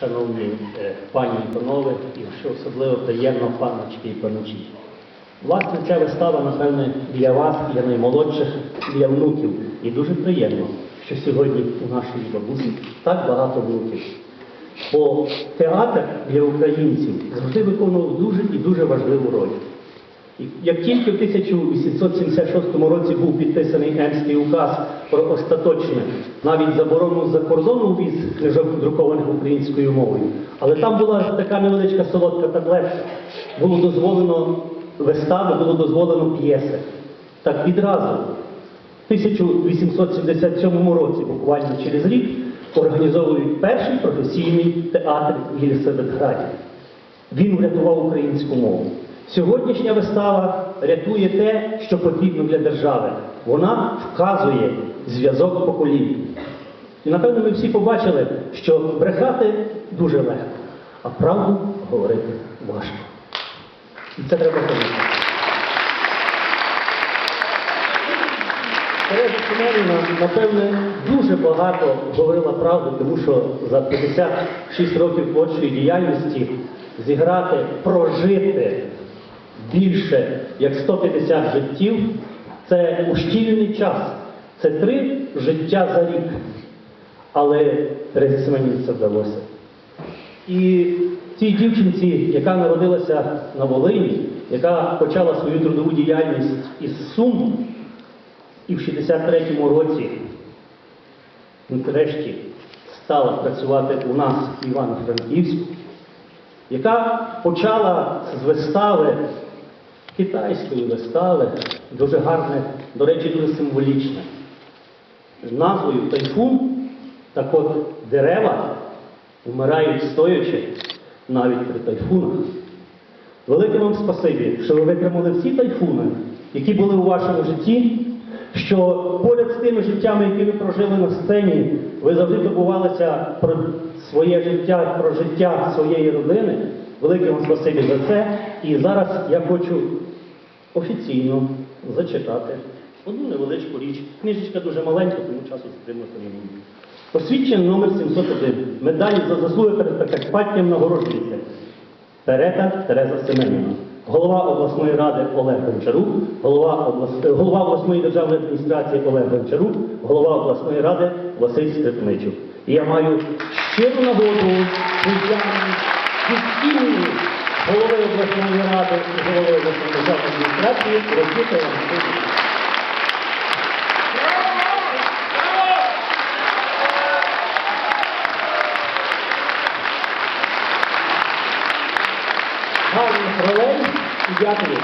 Шановні е, пані і панове, і що особливо приємно паночки і паночі. Власне, ця вистава, напевне, для вас, для наймолодших, для внуків. І дуже приємно, що сьогодні у нашої бабусі так багато внуків. Бо театр для українців завжди виконував дуже і дуже важливу роль. Як тільки в 1876 році був підписаний Емський указ про остаточне, навіть заборону за кордону ввіз книжок друкованих українською мовою, але там була така невеличка солодка таблетка. Було дозволено вистави, було дозволено п'єси. Так відразу, в 1877 році, буквально через рік, організовують перший професійний театр в Єлисаветграді. Він врятував українську мову. Сьогоднішня вистава рятує те, що потрібно для держави. Вона вказує зв'язок поколінь. І напевно ми всі побачили, що брехати дуже легко, а правду говорити важко. І це треба помітити. Тереза Семенівна, напевне, дуже багато говорила правду, тому що за 56 років творчої діяльності зіграти, прожити більше як 150 життів це ущільний час. Це три життя за рік. Але це вдалося. І цій дівчинці, яка народилася на Волині, яка почала свою трудову діяльність із Сум, і в 63-му році нарешті стала працювати у нас в Івано-Франківську, яка почала з вистави, китайської вистави, дуже гарне, до речі, дуже символічне, з назвою Тайфун, так от дерева вмирають стоячи навіть при тайфунах. Велике вам спасибі, що ви витримали всі тайфуни, які були у вашому житті, що поряд з тими життями, які ви прожили на сцені, ви завжди добувалися про своє життя, про життя своєї родини. Велике вам спасибі за це. І зараз я хочу офіційно зачитати одну невеличку річ. Книжечка дуже маленька, тому часу стримати не буду. Посвідчення номер 701. Медаль за заслуги перед Прикарпаттям нагороджується. Перета Тереза Семенівна. Голова обласної ради Олег Гончарук, голова, облас- е, голова обласної державної адміністрації Олег Гончарук, голова обласної ради Василь Скрипничук. І я маю щиру нагоду імені голови обласної ради і голови обласної державної адміністрації вам цей гарних і дякую.